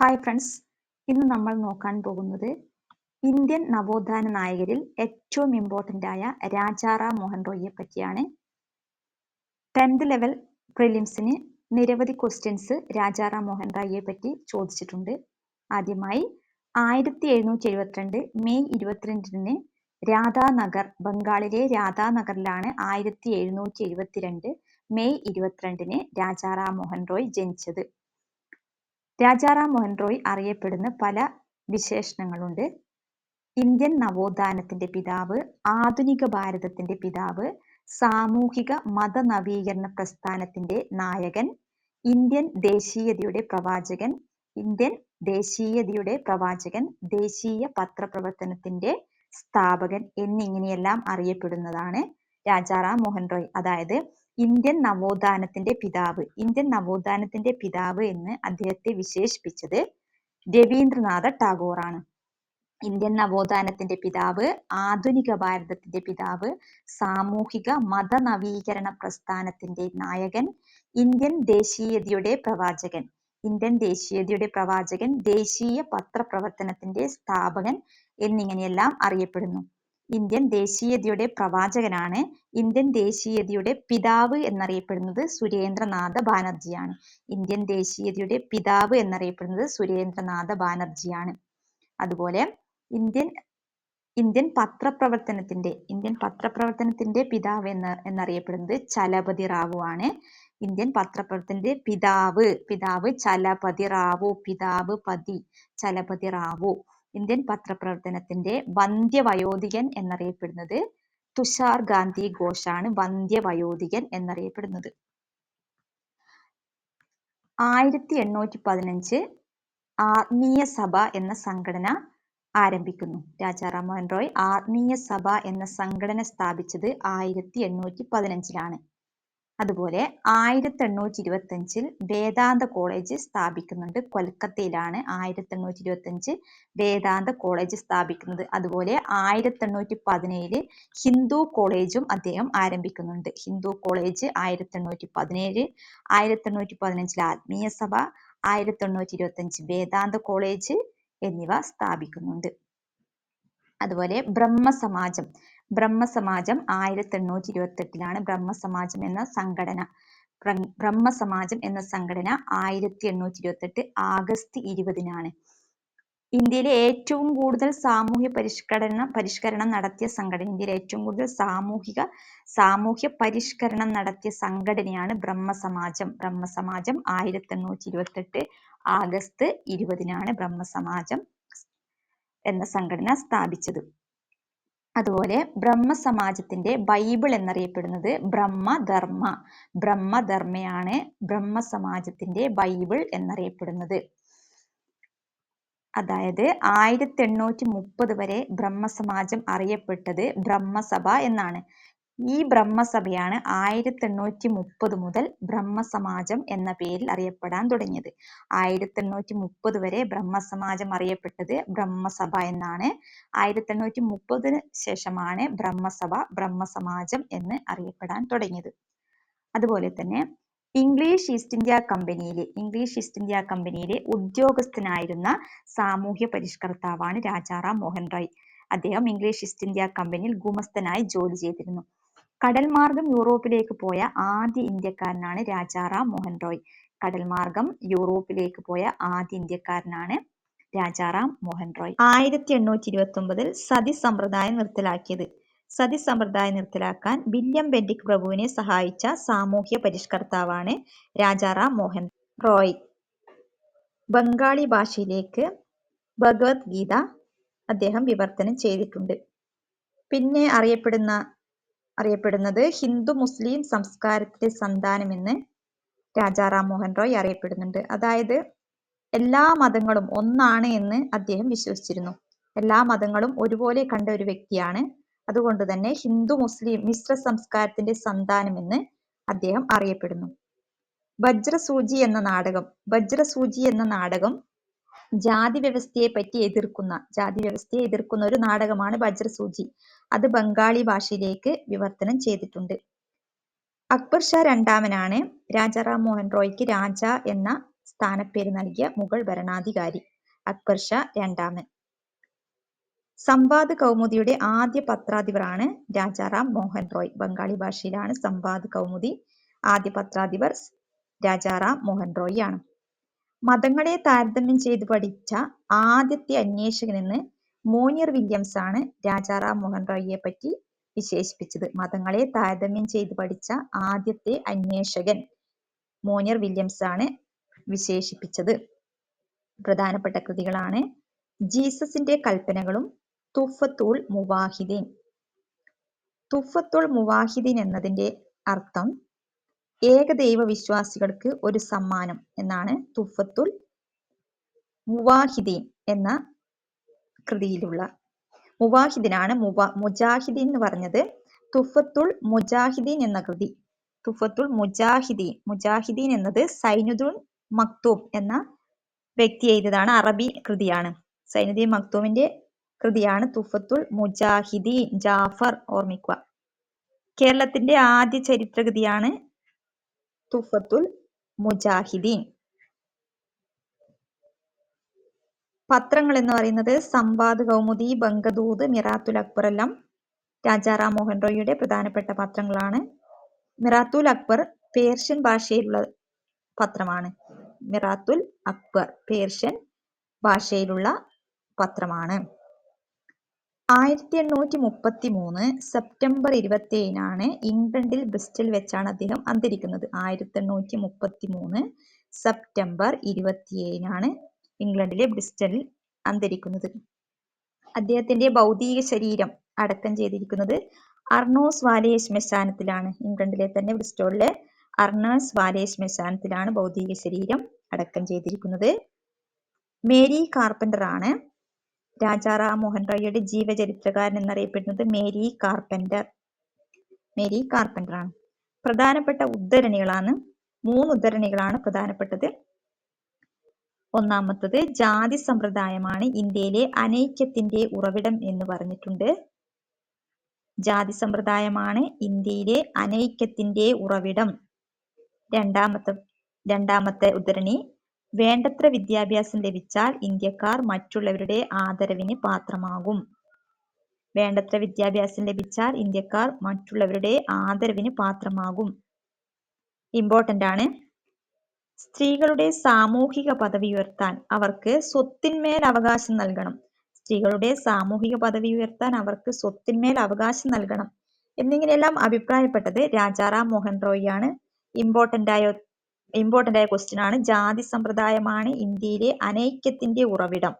Hi friends ഇന്ന് നമ്മൾ നോക്കാൻ പോകുന്നത് ഇന്ത്യൻ നവോത്ഥാന നായകരിൽ ഏറ്റവും ഇമ്പോർട്ടന്റ് ആയ രാജാറാം മോഹൻ റോയിയെ പറ്റിയാണ്. ടെൻത്ത് ലെവൽ പ്രിലിംസിന് നിരവധി ക്വസ്റ്റ്യൻസ് രാജാറാം മോഹൻ റോയിയെ പറ്റി ചോദിച്ചിട്ടുണ്ട്. ആദ്യമായി ആയിരത്തി എഴുന്നൂറ്റി എഴുപത്തിരണ്ട് മെയ് ഇരുപത്തിരണ്ടിന് രാധാനഗർ ബംഗാളിലെ രാധാനഗറിലാണ് ആയിരത്തി എഴുന്നൂറ്റി എഴുപത്തിരണ്ട് മെയ് ഇരുപത്തിരണ്ടിന് രാജാറാം മോഹൻ റോയ് ജനിച്ചത്. രാജാറാം മോഹൻ റോയ് അറിയപ്പെടുന്ന പല വിശേഷണങ്ങളുണ്ട്. ഇന്ത്യൻ നവോത്ഥാനത്തിന്റെ പിതാവ് ആധുനിക ഭാരതത്തിന്റെ പിതാവ് സാമൂഹിക മത നവീകരണ പ്രസ്ഥാനത്തിന്റെ നായകൻ ഇന്ത്യൻ ദേശീയതയുടെ പ്രവാചകൻ ഇന്ത്യൻ ദേശീയതയുടെ പ്രവാചകൻ ദേശീയ പത്രപ്രവർത്തനത്തിന്റെ സ്ഥാപകൻ എന്നിങ്ങനെയെല്ലാം അറിയപ്പെടുന്നതാണ് രാജാറാം മോഹൻ റോയ് അതായത് ഇന്ത്യൻ നവോത്ഥാനത്തിന്റെ പിതാവ്. ഇന്ത്യൻ നവോത്ഥാനത്തിന്റെ പിതാവ് എന്ന് അദ്ദേഹത്തെ വിശേഷിപ്പിച്ചത് രവീന്ദ്രനാഥ ടാഗോറാണ്. ഇന്ത്യൻ നവോത്ഥാനത്തിന്റെ പിതാവ് ആധുനിക ഭാരതത്തിന്റെ പിതാവ് സാമൂഹിക മത നവീകരണ പ്രസ്ഥാനത്തിന്റെ നായകൻ ഇന്ത്യൻ ദേശീയതയുടെ പ്രവാചകൻ. ഇന്ത്യൻ ദേശീയതയുടെ പ്രവാചകൻ ദേശീയ പത്രപ്രവർത്തനത്തിന്റെ സ്ഥാപകൻ എന്നിങ്ങനെയെല്ലാം അറിയപ്പെടുന്നു. ഇന്ത്യൻ ദേശീയതയുടെ പ്രവാചകനാണ്. ഇന്ത്യൻ ദേശീയതയുടെ പിതാവ് എന്നറിയപ്പെടുന്നത് സുരേന്ദ്രനാഥ ബാനർജിയാണ്. ഇന്ത്യൻ ദേശീയതയുടെ പിതാവ് എന്നറിയപ്പെടുന്നത് സുരേന്ദ്രനാഥ ബാനർജിയാണ്. അതുപോലെ ഇന്ത്യൻ ഇന്ത്യൻ പത്രപ്രവർത്തനത്തിന്റെ ഇന്ത്യൻ പത്രപ്രവർത്തനത്തിന്റെ പിതാവ് എന്ന് എന്നറിയപ്പെടുന്നത് ചലപതി റാവു ആണ്. ഇന്ത്യൻ പത്രപ്രവർത്തനത്തിന്റെ പിതാവ് പിതാവ് ചലപതി റാവു പിതാവ് പതി ചലപതി റാവു. ഇന്ത്യൻ പത്രപ്രവർത്തനത്തിന്റെ വന്ധ്യവയോധികൻ എന്നറിയപ്പെടുന്നത് തുഷാർ ഗാന്ധി ഘോഷാണ് വന്ധ്യവയോധികൻ എന്നറിയപ്പെടുന്നത്. ആയിരത്തി എണ്ണൂറ്റി പതിനഞ്ച് ആത്മീയ സഭ എന്ന സംഘടന ആരംഭിക്കുന്നു. രാജാറാം മോഹൻ റോയ് ആത്മീയ സഭ എന്ന സംഘടന സ്ഥാപിച്ചത് ആയിരത്തി എണ്ണൂറ്റി പതിനഞ്ചിലാണ് അതുപോലെ ആയിരത്തി എണ്ണൂറ്റി ഇരുപത്തി അഞ്ചിൽ വേദാന്ത കോളേജ് സ്ഥാപിക്കുന്നുണ്ട്. കൊൽക്കത്തയിലാണ് ആയിരത്തി എണ്ണൂറ്റി ഇരുപത്തി അഞ്ച് വേദാന്ത കോളേജ് സ്ഥാപിക്കുന്നത്. അതുപോലെ ആയിരത്തി എണ്ണൂറ്റി പതിനേഴിൽ ഹിന്ദു കോളേജും അദ്ദേഹം ആരംഭിക്കുന്നുണ്ട്. ഹിന്ദു കോളേജ് ആയിരത്തി എണ്ണൂറ്റി പതിനേഴ് ആയിരത്തി എണ്ണൂറ്റി പതിനഞ്ചിൽ ആത്മീയ സഭ ആയിരത്തി എണ്ണൂറ്റി ഇരുപത്തി അഞ്ച് വേദാന്ത കോളേജ് എന്നിവ സ്ഥാപിക്കുന്നുണ്ട്. അതുപോലെ ബ്രഹ്മസമാജം ബ്രഹ്മസമാജം ആയിരത്തി എണ്ണൂറ്റി ഇരുപത്തി എട്ടിലാണ് ബ്രഹ്മസമാജം എന്ന സംഘടന. ബ്രഹ്മസമാജം എന്ന സംഘടന ആയിരത്തി എണ്ണൂറ്റി ഇരുപത്തി എട്ട് ആഗസ്റ്റ് ഇരുപതിനാണ്. ഇന്ത്യയിലെ ഏറ്റവും കൂടുതൽ സാമൂഹ്യ പരിഷ്കരണ പരിഷ്കരണം നടത്തിയ സംഘടന ഇന്ത്യയിലെ ഏറ്റവും കൂടുതൽ സാമൂഹിക സാമൂഹ്യ പരിഷ്കരണം നടത്തിയ സംഘടനയാണ് ബ്രഹ്മസമാജം. ബ്രഹ്മസമാജം ആയിരത്തി എണ്ണൂറ്റി ഇരുപത്തി എട്ട് ആഗസ്റ്റ് ഇരുപതിനാണ് ബ്രഹ്മസമാജം എന്ന സംഘടന സ്ഥാപിച്ചത്. അതുപോലെ ബ്രഹ്മസമാജത്തിന്റെ ബൈബിൾ എന്നറിയപ്പെടുന്നത് ബ്രഹ്മധർമ്മ ബ്രഹ്മധർമ്മയാണ് ബ്രഹ്മസമാജത്തിന്റെ ബൈബിൾ എന്നറിയപ്പെടുന്നത്. അതായത് ആയിരത്തി എണ്ണൂറ്റി മുപ്പത് വരെ ബ്രഹ്മസമാജം അറിയപ്പെട്ടത് ബ്രഹ്മസഭ എന്നാണ്. ഈ ബ്രഹ്മസഭയാണ് ആയിരത്തി എണ്ണൂറ്റി മുപ്പത് മുതൽ ബ്രഹ്മസമാജം എന്ന പേരിൽ അറിയപ്പെടാൻ തുടങ്ങിയത്. ആയിരത്തി എണ്ണൂറ്റി മുപ്പത് വരെ ബ്രഹ്മസമാജം അറിയപ്പെട്ടത് ബ്രഹ്മസഭ എന്നാണ്. ആയിരത്തി എണ്ണൂറ്റി മുപ്പതിന് ശേഷമാണ് ബ്രഹ്മസഭ ബ്രഹ്മസമാജം എന്ന് അറിയപ്പെടാൻ തുടങ്ങിയത്. അതുപോലെ തന്നെ ഇംഗ്ലീഷ് ഈസ്റ്റ് ഇന്ത്യ കമ്പനിയിലെ ഇംഗ്ലീഷ് ഈസ്റ്റ് ഇന്ത്യ കമ്പനിയിലെ ഉദ്യോഗസ്ഥനായിരുന്ന സാമൂഹ്യ പരിഷ്കർത്താവാണ് രാജാറാം മോഹൻ റോയ് അദ്ദേഹം ഇംഗ്ലീഷ് ഈസ്റ്റ് ഇന്ത്യ കമ്പനിയിൽ ഗുമസ്തനായി ജോലി ചെയ്തിരുന്നു. കടൽ മാർഗം യൂറോപ്പിലേക്ക് പോയ ആദ്യ ഇന്ത്യക്കാരനാണ് രാജാറാം മോഹൻ റോയ്. കടൽമാർഗം യൂറോപ്പിലേക്ക് പോയ ആദ്യ ഇന്ത്യക്കാരനാണ് രാജാറാം മോഹൻ റോയ്. ആയിരത്തി എണ്ണൂറ്റി ഇരുപത്തി ഒമ്പതിൽ സതി സമ്പ്രദായം നിർത്തലാക്കിയത്. സതി സമ്പ്രദായം നിർത്തലാക്കാൻ വില്യം ബെന്റിക് പ്രഭുവിനെ സഹായിച്ച സാമൂഹ്യ പരിഷ്കർത്താവാണ് രാജാറാം മോഹൻ റോയ്. ബംഗാളി ഭാഷയിലേക്ക് ഭഗവത്ഗീത അദ്ദേഹം വിവർത്തനം ചെയ്തിട്ടുണ്ട്. പിന്നെ അറിയപ്പെടുന്ന അറിയപ്പെടുന്നത് ഹിന്ദു മുസ്ലിം സംസ്കാരത്തിലെ സന്താനമെന്ന് രാജാറാം മോഹൻ റോയ് അറിയപ്പെടുന്നുണ്ട്. അതായത് എല്ലാ മതങ്ങളും ഒന്നാണ് എന്ന് അദ്ദേഹം വിശ്വസിച്ചിരുന്നു. എല്ലാ മതങ്ങളും ഒരുപോലെ കണ്ട ഒരു വ്യക്തിയാണ്. അതുകൊണ്ട് തന്നെ ഹിന്ദു മുസ്ലിം മിശ്ര സംസ്കാരത്തിന്റെ സന്താനമെന്ന് അദ്ദേഹം അറിയപ്പെടുന്നു. വജ്രസൂചി എന്ന നാടകം വജ്രസൂചി എന്ന നാടകം ജാതി വ്യവസ്ഥയെ പറ്റി എതിർക്കുന്ന ജാതി വ്യവസ്ഥയെ എതിർക്കുന്ന ഒരു നാടകമാണ് വജ്രസൂചി. അത് ബംഗാളി ഭാഷയിലേക്ക് വിവർത്തനം ചെയ്തിട്ടുണ്ട്. അക്ബർ ഷാ രണ്ടാമനാണ്. രാജാറാം മോഹൻ റോയ്ക്ക് രാജ എന്ന സ്ഥാനപ്പേര് നൽകിയ മുഗൾ ഭരണാധികാരി അക്ബർ ഷാ രണ്ടാമൻ. സംവാദ് കൗമുദിയുടെ ആദ്യ പത്രാധിപരാണ് രാജാറാം മോഹൻ റോയ്. ബംഗാളി ഭാഷയിലാണ് സംവാദ് കൗമുദി ആദ്യ പത്രാധിപർ രാജാറാം മോഹൻ റോയ് ആണ്. മതങ്ങളെ താരതമ്യം ചെയ്ത് പഠിച്ച ആദ്യത്തെ അന്വേഷകൻ അന്വേഷകനെന്ന് മോനിയർ വില്യംസ് ആണ് രാജാറാം മോഹൻ റോയിയെ പറ്റി വിശേഷിപ്പിച്ചത്. മതങ്ങളെ താരതമ്യം ചെയ്ത് പഠിച്ച ആദ്യത്തെ അന്വേഷകൻ മോനിയർ വില്യംസ് ആണ് വിശേഷിപ്പിച്ചത്. പ്രധാനപ്പെട്ട കൃതികളാണ് ജീസസിന്റെ കൽപ്പനകളും തുഫത്തുൽ മുവാഹിദീൻ. തുഫത്തുൽ മുവാഹിദീൻ എന്നതിന്റെ അർത്ഥം ഏകദൈവ വിശ്വാസികൾക്ക് ഒരു സമ്മാനം എന്നാണ് തുഫത്തുൽ മുവാഹിദീൻ എന്ന കൃതിയിലുള്ള മുവാഹിദിനാണ് മുവാ മുജാഹിദീൻ എന്ന് പറഞ്ഞത്. തുഫത്തുൽ മുജാഹിദീൻ എന്ന കൃതി. തുഫത്തുൽ മുജാഹിദീൻ മുജാഹിദീൻ എന്നത് സൈനുദുൽ മക്തൂബ് എന്ന വ്യക്തി എഴുതിയതാണ് അറബി കൃതിയാണ്. സൈനുദ്ദീൻ മക്തൂമിന്റെ കൃതിയാണ് തുഫത്തുൽ മുജാഹിദീൻ ജാഫർ ഓർമ്മിക്കുക. കേരളത്തിന്റെ ആദ്യ ചരിത്രകൃതിയാണ് തുഫത്തുൽ മുജാഹിദീൻ. പത്രങ്ങൾ എന്ന് പറയുന്നത് സംവാദ് കൗമുദി ബംഗദൂത് മിറാത്തുൽ അക്ബർ എല്ലാം രാജാറാം മോഹൻ റോയിയുടെ പ്രധാനപ്പെട്ട പത്രങ്ങളാണ്. മിറാത്തുൽ അക്ബർ പേർഷ്യൻ ഭാഷയിലുള്ള പത്രമാണ്. മിറാത്തുൽ അക്ബർ പേർഷ്യൻ ഭാഷയിലുള്ള പത്രമാണ്. ആയിരത്തി എണ്ണൂറ്റി മുപ്പത്തി മൂന്ന് സെപ്റ്റംബർ ഇരുപത്തി ഏഴിനാണ് ഇംഗ്ലണ്ടിൽ ബ്രിസ്റ്റൽ വെച്ചാണ് അദ്ദേഹം അന്തരിക്കുന്നത്. ആയിരത്തി എണ്ണൂറ്റി മുപ്പത്തി മൂന്ന് സെപ്റ്റംബർ ഇരുപത്തിയേഴിനാണ് ഇംഗ്ലണ്ടിലെ ബ്രിസ്റ്റലിൽ അന്തരിക്കുന്നത്. അദ്ദേഹത്തിന്റെ ഭൗതിക ശരീരം അടക്കം ചെയ്തിരിക്കുന്നത് അർണോസ് വാലേ ശ്മശാനത്തിലാണ്. ഇംഗ്ലണ്ടിലെ തന്നെ ബ്രിസ്റ്റോളിലെ അർണോസ് വാലേ ശ്മശാനത്തിലാണ് ഭൗതിക ശരീരം അടക്കം ചെയ്തിരിക്കുന്നത്. മേരി കാർപ്പന്റർ ആണ്. രാജാ റാം മോഹൻ റോയിയുടെ ജീവചരിത്രകാരൻ എന്നറിയപ്പെടുന്നത് മേരി കാർപ്പന്റർ മേരി കാർപ്പന്റർ ആണ്. പ്രധാനപ്പെട്ട ഉദ്ധരണികളാണ്. മൂന്ന് ഉദ്ധരണികളാണ് പ്രധാനപ്പെട്ടത്. ഒന്നാമത്തത് ജാതി സമ്പ്രദായമാണ് ഇന്ത്യയിലെ അനൈക്യത്തിന്റെ ഉറവിടം എന്ന് പറഞ്ഞിട്ടുണ്ട്. ജാതി സമ്പ്രദായമാണ് ഇന്ത്യയിലെ അനൈക്യത്തിന്റെ ഉറവിടം. രണ്ടാമത്തെ രണ്ടാമത്തെ ഉദ്ധരണി വേണ്ടത്ര വിദ്യാഭ്യാസം ലഭിച്ചാൽ ഇന്ത്യക്കാർ മറ്റുള്ളവരുടെ ആദരവിന് പാത്രമാകും. വേണ്ടത്ര വിദ്യാഭ്യാസം ലഭിച്ചാൽ ഇന്ത്യക്കാർ മറ്റുള്ളവരുടെ ആദരവിന് പാത്രമാകും. ഇമ്പോർട്ടന്റ് ആണ് സ്ത്രീകളുടെ സാമൂഹിക പദവി ഉയർത്താൻ അവർക്ക് സ്വത്തിന്മേൽ അവകാശം നൽകണം. സ്ത്രീകളുടെ സാമൂഹിക പദവി ഉയർത്താൻ അവർക്ക് സ്വത്തിന്മേൽ അവകാശം നൽകണം. എന്നിങ്ങനെയെല്ലാം അഭിപ്രായപ്പെട്ടത് രാജാറാം മോഹൻ റോയിയാണ് ആണ്. ഇമ്പോർട്ടന്റ് ആയ ഇമ്പോർട്ടന്റ് ആയ ക്വസ്റ്റ്യൻ ആണ്. ജാതി സമ്പ്രദായമാണ് ഇന്ത്യയിലെ അനൈക്യത്തിന്റെ ഉറവിടം.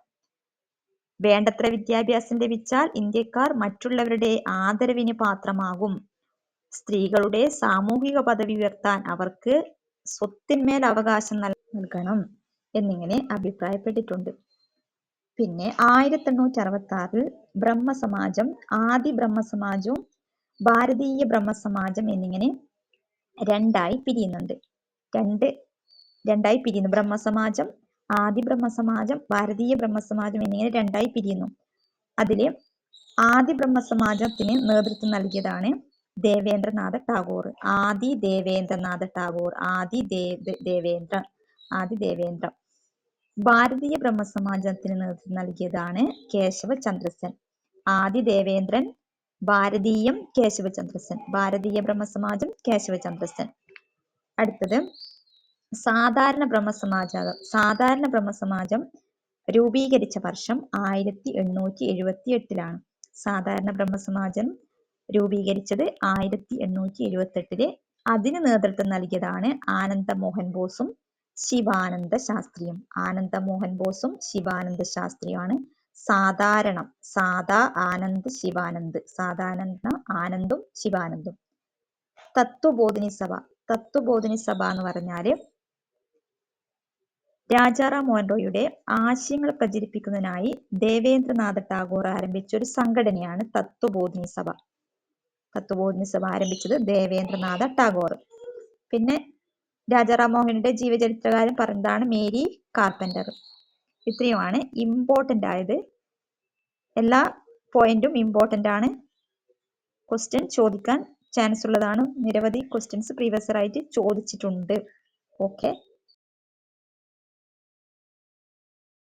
വേണ്ടത്ര വിദ്യാഭ്യാസം ലഭിച്ചാൽ ഇന്ത്യക്കാർ മറ്റുള്ളവരുടെ ആദരവിന് പാത്രമാകും. സ്ത്രീകളുടെ സാമൂഹിക പദവി ഉയർത്താൻ അവർക്ക് സ്വത്തിന്മേൽ അവകാശം നൽകണം എന്നിങ്ങനെ അഭിപ്രായപ്പെട്ടിട്ടുണ്ട്. പിന്നെ ആയിരത്തി എണ്ണൂറ്റി അറുപത്തി ആറിൽ ബ്രഹ്മസമാജം ആദി ബ്രഹ്മസമാജവും ഭാരതീയ ബ്രഹ്മസമാജം എന്നിങ്ങനെ രണ്ടായി പിരിയുന്നുണ്ട്. രണ്ട് രണ്ടായി പിരിയുന്നു. ബ്രഹ്മസമാജം ആദി ബ്രഹ്മസമാജം ഭാരതീയ ബ്രഹ്മസമാജം എന്നിങ്ങനെ രണ്ടായി പിരിയുന്നു. അതിലെ ആദി ബ്രഹ്മസമാജത്തിന് നേതൃത്വം നൽകിയതാണ് ദേവേന്ദ്രനാഥ ടാഗോർ. ആദി ദേവേന്ദ്രനാഥ ടാഗോർ. ആദി ദേവേന്ദ്ര ആദി ദേവേന്ദ്ര ഭാരതീയ ബ്രഹ്മസമാജത്തിന് നേതൃത്വം നൽകിയതാണ് കേശവ ചന്ദ്രസൻ. ആദി ദേവേന്ദ്രൻ ഭാരതീയം കേശവചന്ദ്രസൻ ഭാരതീയ ബ്രഹ്മസമാജം കേശവചന്ദ്രസൻ അടുത്തത് സാധാരണ ബ്രഹ്മസമാജം സാധാരണ ബ്രഹ്മസമാജം രൂപീകരിച്ച വർഷം ആയിരത്തി എണ്ണൂറ്റി എഴുപത്തി എട്ടിലാണ് സാധാരണ ബ്രഹ്മസമാജം രൂപീകരിച്ചത് ആയിരത്തി എണ്ണൂറ്റി എഴുപത്തി എട്ടിൽ അതിന് നേതൃത്വം നൽകിയതാണ് ആനന്ദ മോഹൻ ബോസും ശിവാനന്ദ ശാസ്ത്രിയും. ആനന്ദ മോഹൻ ബോസും ശിവാനന്ദ ശാസ്ത്രിയുമാണ് സാധാരണ സാധാ ആനന്ദ് ശിവാനന്ദ് സാധാരണ ആനന്ദും ശിവാനന്ദും. തത്വബോധിനി സഭ തത്വബോധിനി സഭ എന്ന് പറഞ്ഞാൽ രാജാറാം മോഹൻ റോയിയുടെ ആശയങ്ങൾ പ്രചരിപ്പിക്കുന്നതിനായി ദേവേന്ദ്രനാഥ ടാഗോർ ആരംഭിച്ച ഒരു സംഘടനയാണ് തത്വബോധിനി സഭ. തത്വബോധിനി സഭ ആരംഭിച്ചത് ദേവേന്ദ്രനാഥ ടാഗോർ. പിന്നെ രാജാറാം മോഹന്റെ ജീവചരിത്രകാരൻ പറഞ്ഞതാണ് മേരി കാർപെന്റർ ഇത്രയുമാണ് ഇമ്പോർട്ടന്റ് ആയത്. എല്ലാ പോയിന്റും ഇമ്പോർട്ടന്റ് ആണ്. ക്വസ്റ്റ്യൻ ചോദിക്കാൻ ചാൻസ് ഉള്ളതാണ്. നിരവധി ക്വസ്റ്റ്യൻസ് പ്രീവിയസ് ആയിട്ട് ചോദിച്ചിട്ടുണ്ട്. ഓക്കെ